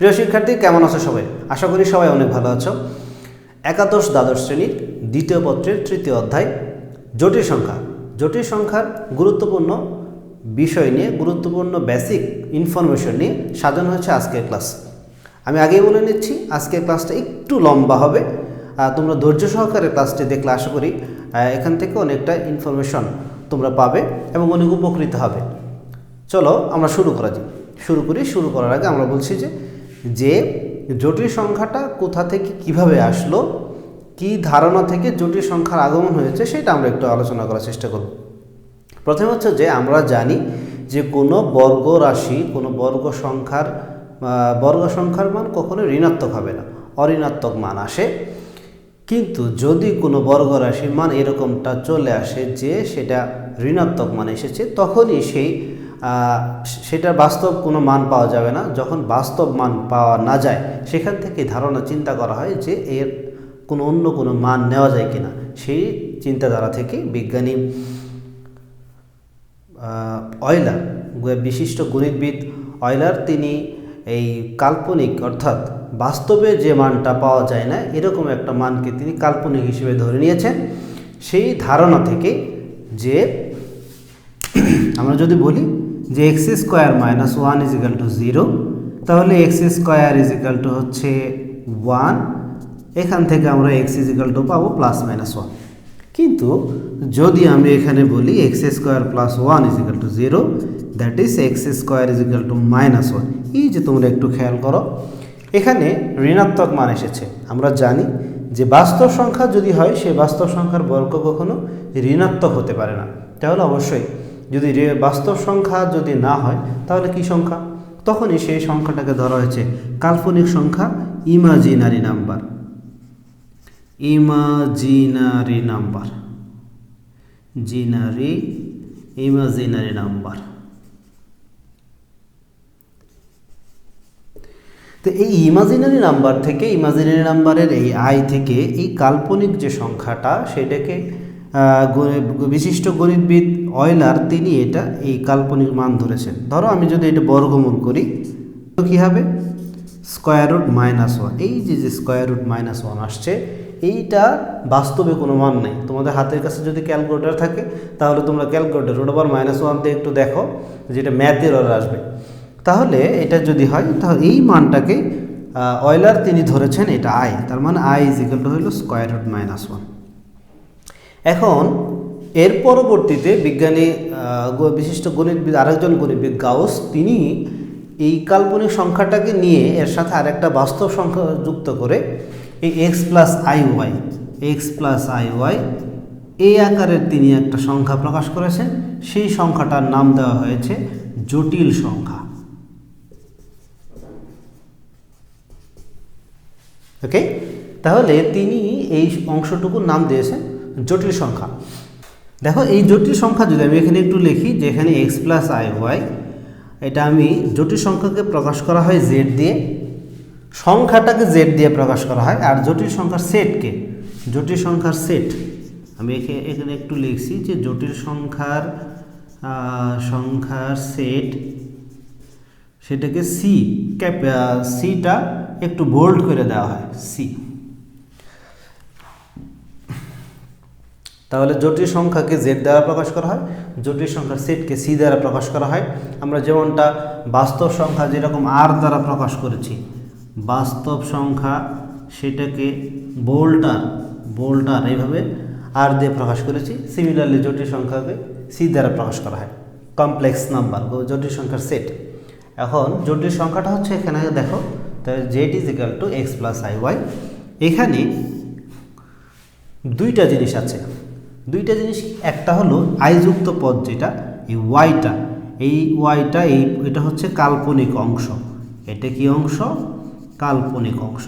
প্রিয় শিক্ষার্থী, কেমন আছো সবাই? আশা করি সবাই অনেক ভালো আছো। একাদশ দ্বাদশ শ্রেণির দ্বিতীয় পত্রের তৃতীয় অধ্যায়, জটিল সংখ্যা। জটিল সংখ্যার গুরুত্বপূর্ণ বিষয় নিয়ে, গুরুত্বপূর্ণ বেসিক ইনফরমেশন নিয়ে সাজানো হয়েছে আজকের ক্লাস আমি আগেই বলে নিচ্ছি, আজকের ক্লাসটা একটু লম্বা হবে। তোমরা ধৈর্য সহকারে ক্লাসটি দেখলে আশা করি এখান থেকে অনেকটা ইনফরমেশন তোমরা পাবে এবং অনেক উপকৃত হবে। চলো আমরা শুরু করা যাক। শুরু করি, শুরু করার আগে আমরা বলছি যে যে জটিল সংখ্যাটা কোথা থেকে কীভাবে আসলো, কি ধারণা থেকে জটিল সংখ্যার আগমন হয়েছে সেটা আমরা একটু আলোচনা করার চেষ্টা করব। প্রথমে হচ্ছে যে আমরা জানি যে কোনো বর্গ রাশি, কোনো বর্গ সংখ্যার বর্গ সংখ্যার মান কখনো ঋণাত্মক হবে না, অঋণাত্মক মান আসে। কিন্তু যদি কোনো বর্গ রাশির মান এরকমটা চলে আসে যে সেটা ঋণাত্মক মান এসেছে, তখনই সেই সেটার বাস্তব কোনো মান পাওয়া যাবে না। যখন বাস্তব মান পাওয়া না যায়, সেখান থেকে ধারণা, চিন্তা করা হয় যে এর কোনো অন্য কোনো মান নেওয়া যায় কিনা। সেই চিন্তাধারা থেকে বিজ্ঞানী অয়লার বিশিষ্ট গণিতবিদ অয়লার তিনি এই কাল্পনিক অর্থাৎ বাস্তবে যে মানটা পাওয়া যায় না, এরকম একটা মানকে তিনি কাল্পনিক হিসেবে ধরে নিয়েছেন। সেই ধারণা থেকে যে, আমরা যদি বলি যে x square minus one is equal to zero, তাহলে x square is equal to হচ্ছে ওয়ান। এখান থেকে আমরা এক্স ইজ ইকাল টু পাবো প্লাস মাইনাস ওয়ান। কিন্তু যদি আমি এখানে বলি x square plus one is equal to zero, that is x square is equal to minus one. এই যে তোমরা একটু খেয়াল করো, এখানে ঋণাত্মক মান এসেছে। আমরা জানি যে বাস্তব সংখ্যা যদি হয়, সে বাস্তব সংখ্যার বর্গ কখনো ঋণাত্মক হতে পারে না। তাহলে অবশ্যই যদি বাস্তব সংখ্যা যদি না হয়, তাহলে কি সংখ্যা? তখনই সেই সংখ্যাটাকে ধরা হয়েছে কাল্পনিক সংখ্যা imaginary number. Imaginary number. জিনারি imaginary number. তো এই ইমাজিনারি নাম্বার থেকে, ইমাজিনারি নাম্বারের এই আই থেকে এই কাল্পনিক যে সংখ্যাটা, সেটাকে বিশিষ্ট গণিতবিদ অয়লার তিনি এটা এই কাল্পনিক মান ধরেছেন। ধরো আমি যদি এটা বর্গমূল করি, তো কী হবে? স্কোয়ার রুট মাইনাস ওয়ান এই যে যে স্কোয়ার রুট মাইনাস ওয়ান আসছে, এইটা বাস্তবে কোনো মান নেই। তোমাদের হাতের কাছে যদি ক্যালকুলেটার থাকে, তাহলে তোমরা calculator root over minus one দিয়ে একটু দেখো যেটা ম্যাথের অর্ডার আসবে। তাহলে এটা যদি হয়, তাহলে এই মানটাকে অয়লার তিনি ধরেছেন এটা আই তার মানে আই ইজ ইকাল টু হলো স্কোয়ার রুট মাইনাস ওয়ান এখন এর পরবর্তীতে বিজ্ঞানী বিশিষ্ট গণিতবিদ, আরেকজন গণিতবিদ, গাউস, তিনি এই কাল্পনিক সংখ্যাটাকে নিয়ে এর সাথে আরেকটা বাস্তব সংখ্যা যুক্ত করে এই x plus i y x plus i y এই আকারের তিনি একটা সংখ্যা প্রকাশ করেছেন সেই সংখ্যাটার নাম দেওয়া হয়েছে জটিল সংখ্যা। ওকে তাহলে তিনি এই অংশটুকুর নাম দিয়েছেন জটিল সংখ্যা। দেখো, এই জটিল সংখ্যা যদি আমি এখানে একটু লিখি যে এখানে এক্স প্লাস আই ওয়াই এটা আমি জটিল সংখ্যাকে প্রকাশ করা হয় জেড দিয়ে, সংখ্যাটাকে জেড দিয়ে প্রকাশ করা হয়, আর জটিল সংখ্যার সেটকে জটিল সংখ্যার সেট আমি এখে- এখানে একটু লিখছি যে জটিল সংখ্যার সংখ্যার সেট সেটাকে সি ক্যাপ সিটা একটু বোল্ড করে দেওয়া হয় সি তাহলে জটিল সংখ্যাকে জেড দ্বারা প্রকাশ করা হয়, জটিল সংখ্যার সেটকে সি দ্বারা প্রকাশ করা হয়। আমরা যেমনটা বাস্তব সংখ্যা যেরকম আর দ্বারা প্রকাশ করেছি, বাস্তব সংখ্যা সেটাকে বোল্টার বোল্টার এইভাবে আর দিয়ে প্রকাশ করেছি। সিমিলারলি জটিল সংখ্যাকে সি দ্বারা প্রকাশ করা হয়। কমপ্লেক্স নাম্বার জটিল সংখ্যার সেট এখন জটিল সংখ্যাটা হচ্ছে এখানে, দেখো, তাহলে z is equal to x plus i y এখানে দুইটা জিনিস আছে। দুইটা জিনিস, একটা হলো আইযুক্ত পদ যেটা, এই ওয়াইটা এই ওয়াইটা এই, এটা হচ্ছে কাল্পনিক অংশ। এটা কি অংশ? কাল্পনিক অংশ।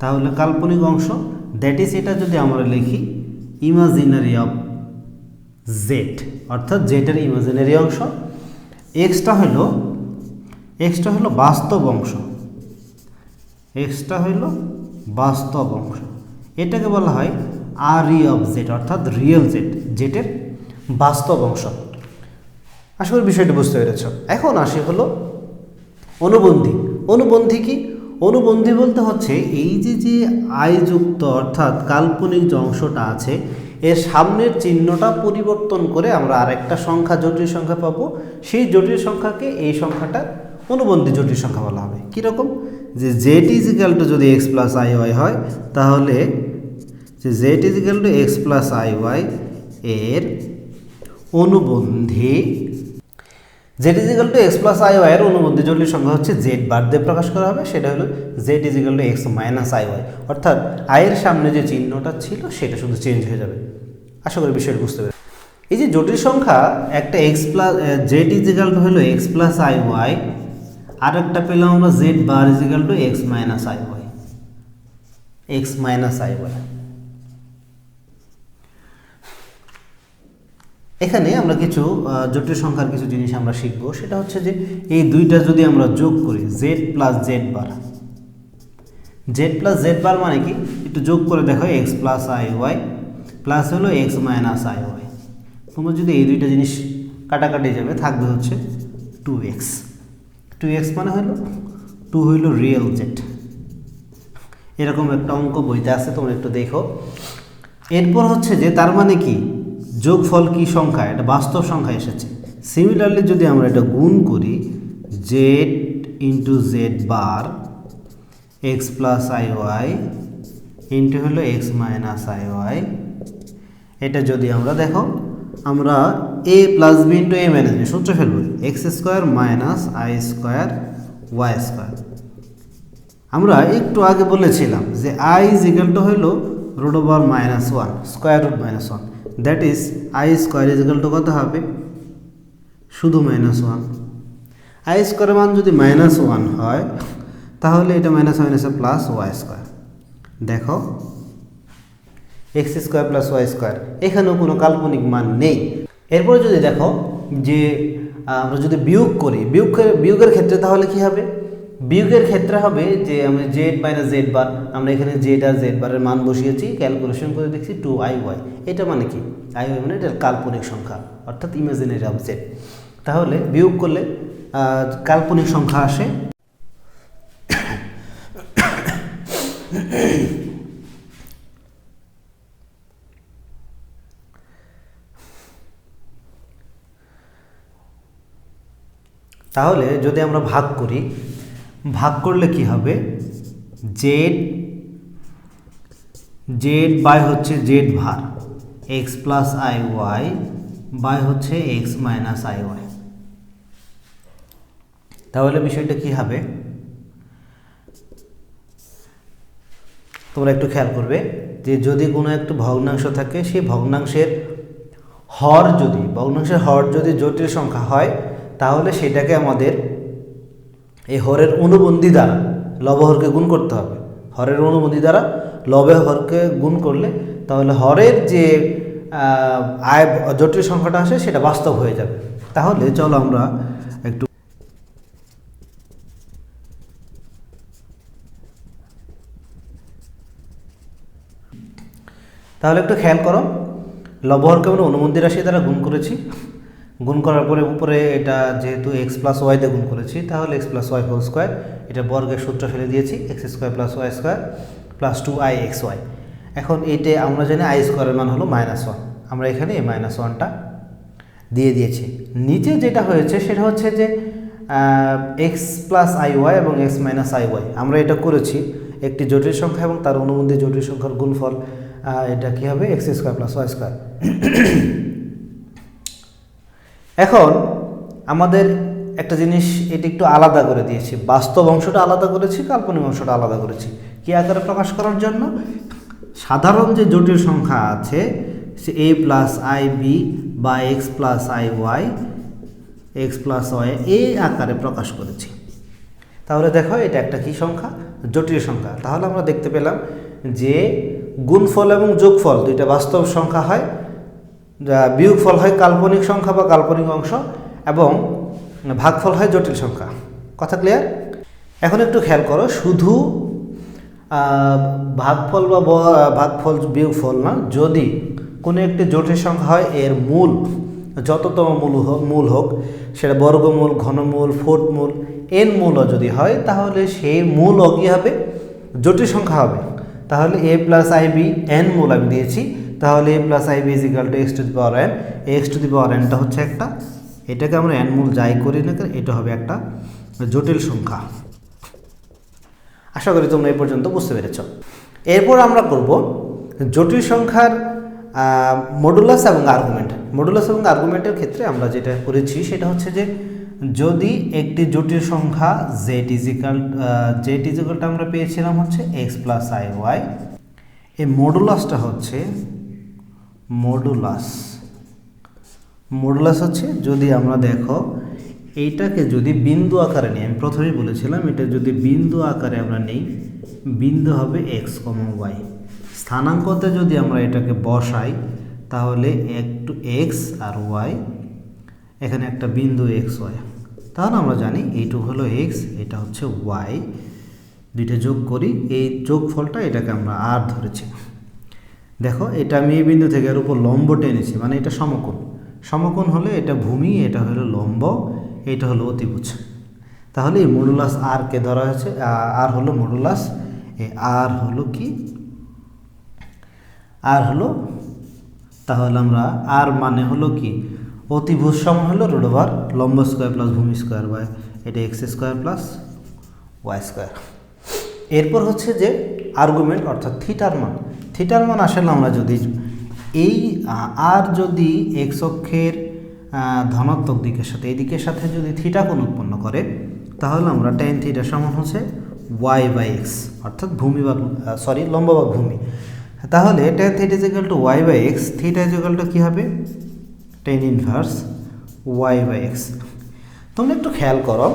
তাহলে কাল্পনিক অংশ দ্যাট ইজ এটা যদি আমরা লিখি ইমাজিনারি অফ জেড অর্থাৎ জেটের ইমাজিনারি অংশ। এক্সটা হলো এক্সটা হলো বাস্তব অংশ। এক্সটা হলো বাস্তব অংশ। এটাকে বলা হয় আর ই অফ জেড অর্থাৎ রিয়েল জেড জেটের বাস্তব অংশ। আসলে বিষয়টা বুঝতে পেরেছ। এখন আসে হলো অনুবন্ধী। অনুবন্ধী কি? অনুবন্ধী বলতে হচ্ছে এই যে যে আয়যুক্ত অর্থাৎ কাল্পনিক যে অংশটা আছে, এর সামনের চিহ্নটা পরিবর্তন করে আমরা আরেকটা সংখ্যা, জটিল সংখ্যা পাবো। সেই জটিল সংখ্যাকে এই সংখ্যাটা অনুবন্ধী জটিল সংখ্যা বলা হবে। কীরকম? যে জেড ইজিক্যাল টু যদি এক্স প্লাস আই ওয়াই হয়, তাহলে যে z is equal to x plus i y এর অনুবন্ধী z is equal to x plus i y এর অনুবন্ধী জটিল সংখ্যা হচ্ছে জেড বার দিয়ে প্রকাশ করা হবে, সেটা হলো z is equal to x minus i y অর্থাৎ আয়ের সামনে যে চিহ্নটা ছিল, সেটা শুধু চেঞ্জ হয়ে যাবে। আশা করি বিষয়টা বুঝতে পারবে এই যে জটিল সংখ্যা, একটা x plus z is equal to হলো এক্স প্লাস আই ওয়াই আর একটা পেলাম আমরা z bar is equal to x minus i y x minus i y এখানে আমরা কিছু জটিল সংখ্যার কিছু জিনিস আমরা শিখব। সেটা হচ্ছে যে, এই দুইটা যদি আমরা যোগ করি z plus z bar z plus z bar মানে কি? একটু যোগ করে দেখো x plus i y plus হলো এক্স মাইনাস আই ওয়াই তোমরা যদি এই দুইটা জিনিস কাটাকাটি যাবে, থাকবে হচ্ছে টু এক্স টু এক্স মানে হলো টু হইল রিয়েল জেড এরকম একটা অঙ্ক বইতে আছে, তোমরা একটু দেখো। এরপর হচ্ছে যে, তার মানে কি? যোগফল কি সংখ্যা? এটা বাস্তব সংখ্যা এসেছে। সিমিলারলি যদি আমরা এটা গুণ করি z into z bar x plus i y into হলো এক্স মাইনাস আই ওয়াই এটা যদি আমরা দেখো, আমরা a plus b into a minus b সূত্র ফেলব। X square minus i square y square আমরা একটু আগে বলেছিলাম যে আই ইজ ইকাল টু হইল root over minus one square root minus one that is i square is to কত হবে? শুধু মাইনাস ওয়ান আই স্কোয়ারের মান যদি মাইনাস ওয়ান হয়, তাহলে এটা মাইনাস মাইনাসে প্লাস ওয়াই স্কোয়ার দেখো x square plus y square এখানেও কোনো কাল্পনিক মান নেই। এরপরে যদি দেখো যে, আমরা যদি বিয়োগ করি, বিয়োগের বিয়োগের ক্ষেত্রে তাহলে কি হবে? বিয়োগের ক্ষেত্রে হবে যে আমি জেড মাইনাস জেড বার আমরা এখানে জেড আর জেড বারের মান বসিয়েছি ক্যালকুলেশন করে দেখছি টু আই ওয়াই এটা মানে কি? আই ওয়াই মানে এটা কাল্পনিক সংখ্যা, অর্থাৎ ইমাজিনারি অবজেক্ট তাহলে বিয়োগ করলে কাল্পনিক সংখ্যা আসে। তাহলে যদি আমরা ভাগ করি ভাগ করলে কি হবে? জেড জেড বাই হচ্ছে z bar. X plus i y by হচ্ছে এক্স মাইনাস আই ওয়াই তাহলে বিষয়টা কি হবে? তোমরা একটু খেয়াল করবে যে যদি কোনো একটা ভগ্নাংশ থাকে, সেই ভগ্নাংশের হর যদি, ভগ্নাংশের হর যদি জটিল সংখ্যা হয়, তাহলে সেটাকে আমাদের এই হরের অনুবন্ধী দ্বারা লবহরকে গুণ করতে হবে। হরের অনুবন্ধী দ্বারা লবে হরকে গুণ করলে তাহলে হরের যে আয়, জটিল সংখ্যাটা আসে সেটা বাস্তব হয়ে যাবে। তাহলে চলো আমরা একটু তাহলে একটু খেয়াল করো। লবহরকে আমরা অনুমন্দি রাশি দ্বারা গুণ করেছি। গুণ করার পরে উপরে এটা যেহেতু এক্স প্লাস ওয়াইতে গুণ করেছি, তাহলে x plus y whole square এটা বর্গের সূত্র ফেলে দিয়েছি x square plus y square plus two i x y এখন এইটা আমরা জানি আই স্কোয়ারের মান হলো মাইনাস ওয়ান আমরা এখানে এই মাইনাস ওয়ানটা দিয়ে দিয়েছি। নিচে যেটা হয়েছে সেটা হচ্ছে যে এক্স প্লাস আই ওয়াই এবং এক্স মাইনাস আই ওয়াই আমরা এটা করেছি একটি জটিল সংখ্যা এবং তার অনুবন্ধী জটিল সংখ্যার গুণফল এটা কী হবে? X square plus y square এখন আমাদের একটা জিনিস, এটি একটু আলাদা করে দিয়েছি। বাস্তব অংশটা আলাদা করেছি, কাল্পনিক অংশটা আলাদা করেছি। কি আকারে প্রকাশ করার জন্য? সাধারণ যে জটিল সংখ্যা আছে, সে এ প্লাস আই বি বা x plus i y x plus y এই আকারে প্রকাশ করেছি। তাহলে দেখো, এটা একটা কি সংখ্যা? জটিল সংখ্যা। তাহলে আমরা দেখতে পেলাম যে গুণফল এবং যোগফল দুইটা বাস্তব সংখ্যা হয়। যা বিয়োগফল হয় কাল্পনিক সংখ্যা বা কাল্পনিক অংশ এবং ভাগফল হয় জটিল সংখ্যা। কথা ক্লিয়ার এখন একটু খেয়াল করো, শুধু ভাগফল বা ভাগফল বিয়োগফল না, যদি কোনো একটি জটিল সংখ্যা হয়, এর মূল, যততম মূল হোক মূল হোক, সেটা বর্গমূল, ঘনমূল, ফুটমূল, এন মূলও যদি হয়, তাহলে সেই মূলও কী হবে? জটিল সংখ্যা হবে। তাহলে a plus i b n মূল আমি দিয়েছি। তাহলে a plus i b is equal to x to the power n x to the power এনটা হচ্ছে একটা, এটাকে আমরা এন মূল যাই করি না এটা হবে একটা জটিল সংখ্যা। আশা করি তোমরা এই পর্যন্ত বুঝতে পেরেছ। এরপর আমরা করব জটিল সংখ্যার মডুলাস এবং আর্গুমেন্ট মডুলাস এবং আর্গুমেন্টের ক্ষেত্রে আমরা যেটা করেছি সেটা হচ্ছে যে, যদি একটি জটিল সংখ্যা জেড ইজিক্যাল জেড ইজিক্যালটা আমরা পেয়েছিলাম হচ্ছে এক্স প্লাস আই ওয়াই এই মডুলাসটা হচ্ছে মডুলাস মডুলাস হচ্ছে যদি আমরা দেখো, এইটাকে যদি বিন্দু আকারে নিই, আমি প্রথমেই বলেছিলাম এটা যদি বিন্দু আকারে আমরা নিই, বিন্দু হবে এক্স কম ওয়াই স্থানাঙ্কতে যদি আমরা এটাকে বসাই, তাহলে একটু এক্স আর ওয়াই এখানে একটা বিন্দু এক্স ওয়াই তাহলে আমরা জানি এইটুকু হলো এক্স এটা হচ্ছে ওয়াই দুইটা যোগ করি, এই যোগফলটা এটাকে আমরা আর ধরেছি। দেখো, এটা আমি এই বিন্দু থেকে এর উপর লম্ব টেনেছি মানে এটা সমকোণ। সমকোণ হলে এটা ভূমি, এটা হলো লম্ব, এটা হলো অতিভুজ। তাহলে এই মডুলাস আরকে ধরা হয়েছে আর হলো মডুলাস এই আর হলো কি? আর হলো, তাহলে আমরা আর মানে হলো কি? অতিভুজ সমান হলো রোড ওভার লম্ব স্কোয়ার প্লাস ভূমি স্কোয়ার বাই, এটা x square plus y square. এরপর হচ্ছে যে আর্গুমেন্ট অর্থাৎ থিটার মান। থিটার মান আসলে আমরা যদি এই আর যদি এক্স অক্ষের ধনাত্মক দিকের সাথে, এই দিকের সাথে যদি থিটা কোণ উৎপন্ন করে, তাহলে আমরা টেন থিটা সমান হচ্ছে ওয়াই বাই এক্স অর্থাৎ ভূমি বা সরি লম্ব বা ভূমি। তাহলে tan theta is equal to y by x theta is equal to কী হবে? Tan inverse y by x তোমরা একটু খেয়াল করো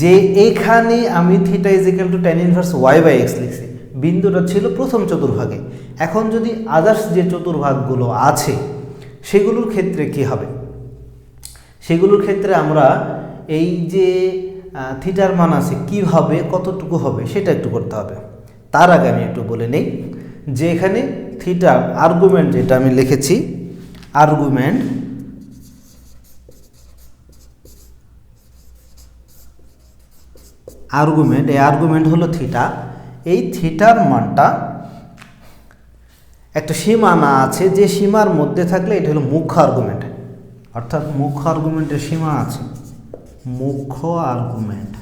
যে এখানে আমি theta is equal to tan inverse y by x লিখছি। বিন্দুটা ছিল প্রথম চতুর্ভাগে। এখন যদি আদার্স যে চতুর্ভাগগুলো আছে, সেগুলোর ক্ষেত্রে কি হবে? সেগুলোর ক্ষেত্রে আমরা এই যে থিটার মান আছে কীভাবে কতটুকু হবে, সেটা একটু করতে হবে। তার আগে আমি একটু বলে নেই যে এখানে থিটার আর্গুমেন্ট যেটা আমি লিখেছি আর্গুমেন্ট আর্গুমেন্ট এই আর্গুমেন্ট হলো থিটা এই থিটার মানটা একটা সীমানা আছে, যে সীমার মধ্যে থাকলে এটা হলো মুখ্য আর্গুমেন্ট অর্থাৎ মুখ্য আর্গুমেন্টের সীমা আছে। মুখ্য আর্গুমেন্ট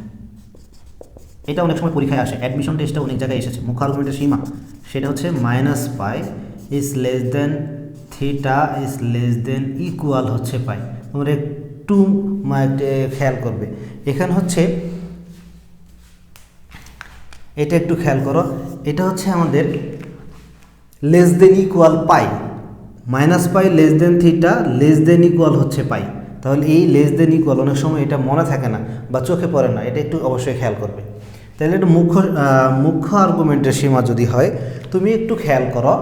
এটা অনেক সময় পরীক্ষায় আসে। অ্যাডমিশন টেস্টে অনেক জায়গায় এসেছে। মুখ্য আর্গুমেন্টের সীমা। সেটা হচ্ছে minus pi is less than theta is less than equal হচ্ছে পাই তোমরা একটু খেয়াল করবে। এখানে হচ্ছে এটা একটু খেয়াল করো। এটা হচ্ছে আমাদের less than equal pi minus pi less than theta less than equal হচ্ছে পাই তাহলে এই লেস দেন ইকুয়াল অনেক সময় এটা মনে থাকে না বা চোখে পড়ে না, এটা একটু অবশ্যই খেয়াল করবে। তাহলে এটা মুখ্য মুখ্য আর্গুমেন্টের সীমা যদি হয়, তুমি একটু খেয়াল করো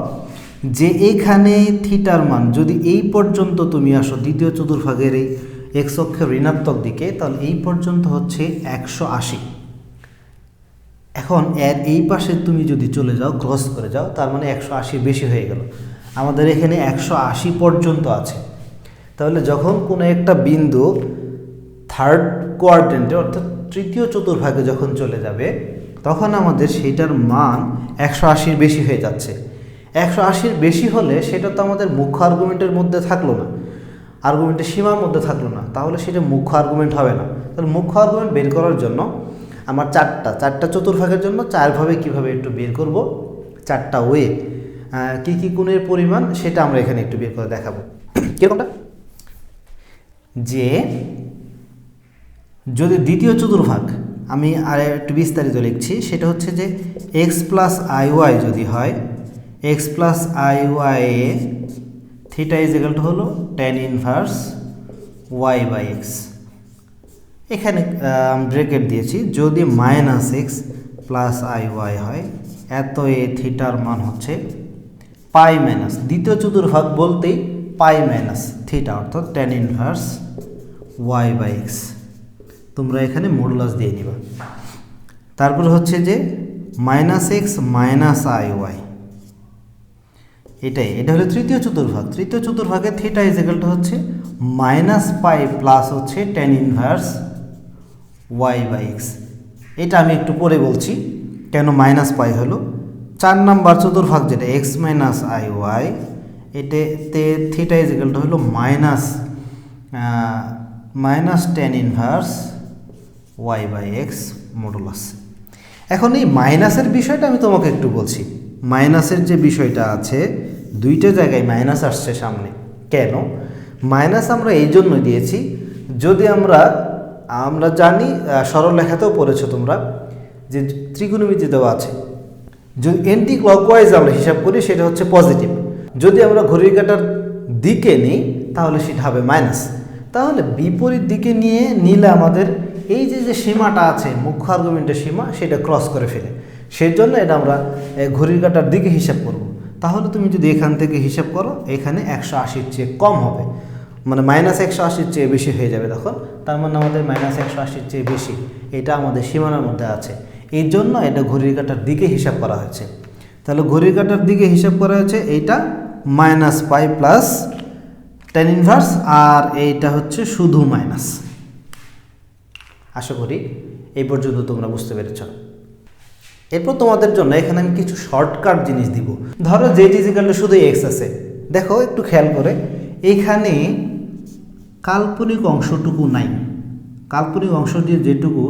যে এইখানে থিটার মান যদি এই পর্যন্ত তুমি আসো দ্বিতীয় চতুর্ভাগের এই এক্স অক্ষের ঋণাত্মক দিকে, তাহলে এই পর্যন্ত হচ্ছে একশো আশি। এখন এর এই পাশে তুমি যদি চলে যাও, ক্রস করে যাও, তার মানে একশো আশি বেশি হয়ে গেল। আমাদের এখানে একশো আশি পর্যন্ত আছে। তাহলে যখন কোনো একটা বিন্দু থার্ড কোয়ার্ডেন্টে অর্থাৎ তৃতীয় চতুর্ভাগে যখন চলে যাবে, তখন আমাদের সেইটার মান একশো আশির বেশি হয়ে যাচ্ছে। একশো আশির বেশি হলে সেটা তো আমাদের মুখ্য আর্গুমেন্টের মধ্যে থাকল না। আর্গুমেন্টের সীমার মধ্যে থাকল না। তাহলে সেটা মুখ্য আর্গুমেন্ট হবে না। তাহলে মুখ্য আর্গুমেন্ট বের করার জন্য আমার চারটা চারটা চতুর্ভাগের জন্য চারভাবে কীভাবে একটু বের করব? চারটা ওয়ে। কী কী গুণের পরিমাণ সেটা আমরা এখানে একটু বের করে দেখাবো। কীরকমটা? যে যদি দ্বিতীয় চতুর্ভাগ আমি আর একটু বিস্তারিত লিখছি, সেটা হচ্ছে যে এক্স প্লাস আই ওয়াই যদি হয় x plus i y theta is equal to হলো tan inverse y by x এখানে ব্রেকেট দিয়েছি। যদি minus x plus i y হয়, এত এ থিটার মান হচ্ছে পাই মাইনাস দ্বিতীয় চতুর্ভাগ বলতেই পাই মাইনাস থিটা অর্থাৎ tan inverse y by x তোমরা এখানে মডুলাস দিয়ে নিবা। তারপর হচ্ছে যে minus x minus i y এটাই, এটা হলো তৃতীয় চতুর্ভাগ। তৃতীয় চতুর্ভাগে থিটা ইজ একালটা হচ্ছে মাইনাস পাই প্লাস হচ্ছে tan inverse y by x এটা আমি একটু পরে বলছি, কেন মাইনাস পাই হলো? চার নাম্বার চতুর্ভাগ যেটা এক্স মাইনাস আই ওয়াই এটাতে থিটা ইজিক্যালটা হলো minus minus tan inverse y by x modulus এখন এই মাইনাসের বিষয়টা আমি তোমাকে একটু বলছি। মাইনাসের যে বিষয়টা আছে, দুইটা জায়গায় মাইনাস আসছে সামনে। কেন? মাইনাস আমরা এই জন্য দিয়েছি, যদি আমরা আমরা জানি আহ, সরলরেখাতেও পড়েছো তোমরা যে ত্রিকোণমিতি দেওয়া আছে। যদি এন্টি ক্লকওয়াইজ আমরা হিসাব করি সেটা হচ্ছে পজিটিভ যদি আমরা ঘড়ির কাঁটার দিকে নিই তাহলে সেটা হবে মাইনাস তাহলে বিপরীত দিকে নিয়ে নিলে আমাদের এই যে যে সীমাটা আছে মুখ্য আর্গুমেন্টের সীমা সেটা ক্রস করে ফেলে। সেই জন্য এটা আমরা ঘড়ির কাঁটার দিকে হিসাব করব। তাহলে তুমি যদি এখান থেকে হিসাব করো এখানে একশো আশির চেয়ে কম হবে। মানে মাইনাস একশো আশির চেয়ে বেশি হয়ে যাবে তখন। তার মানে আমাদের মাইনাস একশো আশির চেয়ে বেশি। এটা আমাদের সীমানার মধ্যে আছে। এই জন্য এটা ঘড়ির কাঁটার দিকে হিসাব করা হয়েছে। তাহলে ঘড়ির কাটার দিকে হিসাব করা হয়েছে, এইটা minus pi plus tan inverse আর এইটা হচ্ছে শুধু মাইনাস আশা করি এই পর্যন্ত তোমরা বুঝতে পেরেছ। এরপর তোমাদের জন্য এখানে আমি কিছু শর্টকাট জিনিস দিব। ধরো যে ডিজিক্যালটা শুধু এক্স আছে। দেখো, একটু খেয়াল করে। এখানে কাল্পনিক অংশটুকু নাই। কাল্পনিক অংশ দিয়ে যেটুকু,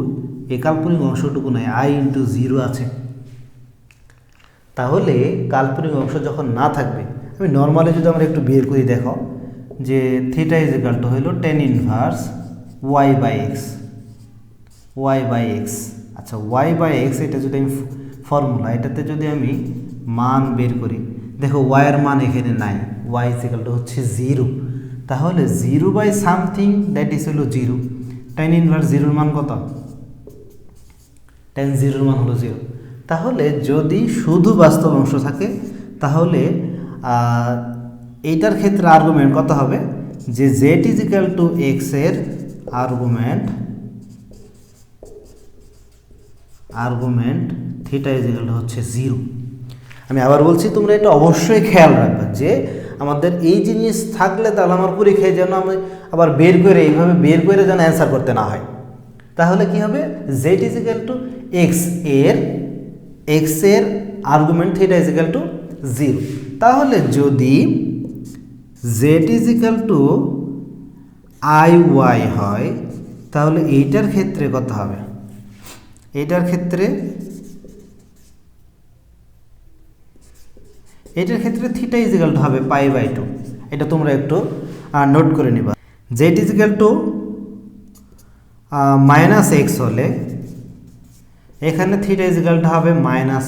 এই কাল্পনিক অংশটুকু নাই। আই ইন্টু জিরো আছে। তাহলে কাল্পনিক অংশ যখন না থাকবে, আমি নর্মালি যদি আমরা একটু বের করি, দেখো, যে থিটা ইজ ইকাল টু হইল tan inverse y by x y by x আচ্ছা ওয়াই বাই এক্স এটা যদি আমি ফর্মুলা এটাতে যদি আমি মান বের করি, দেখো ওয়াইয়ের মান এখানে নাই। ওয়াই ইজ ইকাল টু হচ্ছে জিরো তাহলে zero by something that is হলো জিরো টেন ইনভার্স জিরোর মান কত? টেন জিরোর মান হলো জিরো তাহলে যদি শুধু বাস্তব অংশ থাকে, তাহলে এইটার ক্ষেত্রে আর্গুমেন্ট কত হবে? যে জেড ইজ ইকাল টু এক্সের আর্গুমেন্ট আর্গুমেন্ট থিটা ইজ হচ্ছে জিরো আমি আবার বলছি, তোমরা এটা অবশ্যই খেয়াল রাখবে যে আমাদের এই জিনিস থাকলে তাহলে আমার পরীক্ষায় যেন আমি আবার বের করে এইভাবে বের করে যেন অ্যান্সার করতে না হয়। তাহলে কি হবে? জেড ইজ ইকাল টু এক্সের এক্সের argument theta is equal to zero তাহলে যদি z is equal to i y হয়, তাহলে এইটার ক্ষেত্রে কত হবে? এইটার ক্ষেত্রে এটার ক্ষেত্রে থিটা ইজিক্যাল টু হবে পাই বাই টু এটা তোমরা একটু নোট করে নিবা। Z is equal to minus x হলে, এখানে থিটা ইজিক্যাল টু হবে minus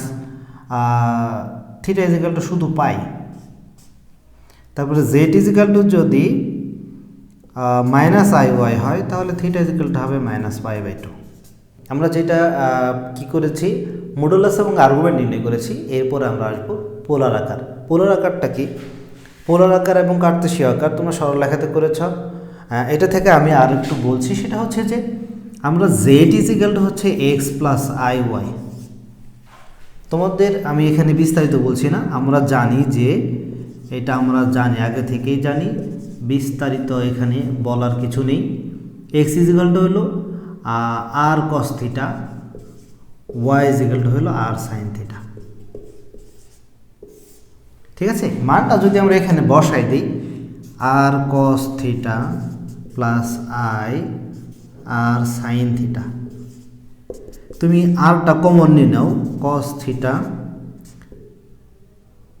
theta is equal to শুধু পাই তারপরে জেড ইজিক্যাল টু যদি মাইনাস আই ওয়াই হয়, তাহলে থিটা ইজিক্যাল টু হবে মাইনাস পাই বাই টু আমরা যেটা কি করেছি? মডুলাস এবং আর্গুমেন্ট নির্ণয় করেছি। এরপরে আমরা আসব পোলার আকার। পোলার আকারটা কি? পোলার আকার এবং কার্তেশীয় আকার, তোমরা সরলরেখাতে করেছ। এটা থেকে আমি আর একটু বলছি, সেটা হচ্ছে যে আমরা জেড ইজিক্যাল হচ্ছে এক্স প্লাস আই ওয়াই তোমাদের আমি এখানে বিস্তারিত বলছি না, আমরা জানি যে এটা আমরা জানি, আগে থেকেই জানি, বিস্তারিত এখানে বলার কিছু নেই। এক্স ইজিক্যালটা হলো আর কস থিটা ওয়াই ইজিক্যালটা হলো আর সাইন থিটা ঠিক আছে? মানটা যদি আমরা এখানে বসাই দিই r cos theta plus i r sine theta তুমি আরটা কমন নিয়ে নাও কস থিটা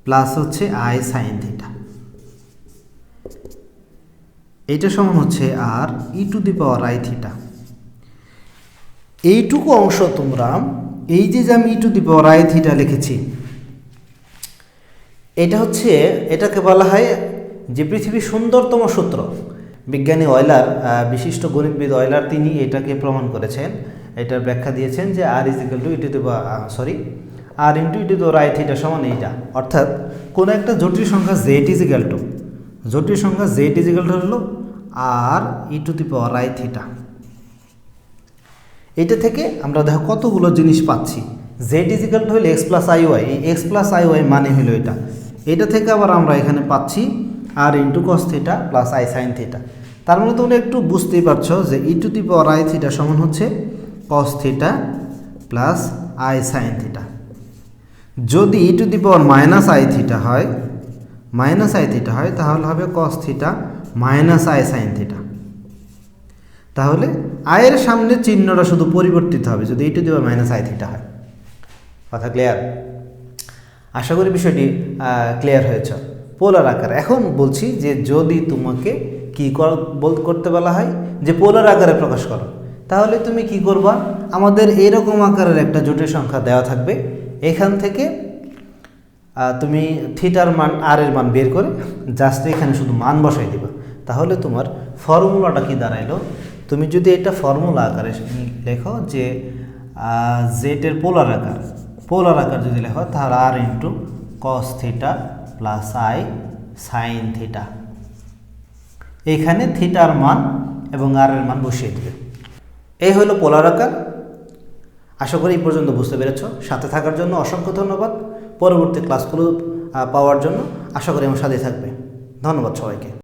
প্লাস হচ্ছে আই সাইন থিটা এইটা সমান হচ্ছে r e to the power i theta এইটুকু অংশ তোমরা, এই যে যে আমি e to the power i theta লিখেছি এটা হচ্ছে, এটাকে বলা হয় যে পৃথিবীর সুন্দরতম সূত্র। বিজ্ঞানী অয়লার বিশিষ্ট গণিতবিদ অয়লার তিনি এটাকে প্রমাণ করেছেন। এটার ব্যাখ্যা দিয়েছেন যে r is equal to e to to sorry r into e to তো রায় থিটা সমান এইটা। অর্থাৎ কোনো একটা জটিল সংখ্যা জেড ইজ ইকাল টু জটিল সংখ্যা জেড ইজ ইকাল টু হলো আর e to the power theta এটা থেকে আমরা দেখো কতগুলো জিনিস পাচ্ছি। জেড ইজিক্যাল টু হলে এক্স প্লাস আই ওয়াই এই এক্স প্লাস আই ওয়াই মানে হলো এটা। এটা থেকে আবার আমরা এখানে পাচ্ছি r into cos theta plus i sine theta তার মানে তোমরা একটু বুঝতেই পারছ যে e to the power i theta সমান হচ্ছে cos theta plus i sine theta যদি e to the power minus i theta হয় মাইনাস আই থিটা হয়, তাহলে হবে cos theta minus i sine theta তাহলে আয়ের সামনে চিহ্নটা শুধু পরিবর্তিত হবে যদি e to the power minus i theta হয়। কথা ক্লিয়ার আশা করি বিষয়টি ক্লিয়ার হয়েছে। পোলার আকার। এখন বলছি যে যদি তোমাকে কি করতে বলা হয়, যে পোলার আকারে প্রকাশ করো, তাহলে তুমি কি করবা? আমাদের এরকম আকারের একটা জটিল সংখ্যা দেওয়া থাকবে। এখান থেকে তুমি থিটার মান আর এর মান বের করে জাস্ট এখানে শুধু মান বসাই দিবা। তাহলে তোমার ফর্মুলাটা কি দাঁড়াইলো? তুমি যদি এটা ফর্মুলা আকারে লেখো যে জেটের পোলার আকার পোলার আকার যদি লেখা হয়, তাহলে r into cos theta plus i sine theta এইখানে থিটার মান এবং আর এর মান বসিয়ে দিবে। এই হলো পোলার আকার। আশা করি এই পর্যন্ত বুঝতে পেরেছ। সাথে থাকার জন্য অসংখ্য ধন্যবাদ। পরবর্তী ক্লাসগুলো পাওয়ার জন্য আশা করি আমার সাথে থাকবে। ধন্যবাদ সবাইকে।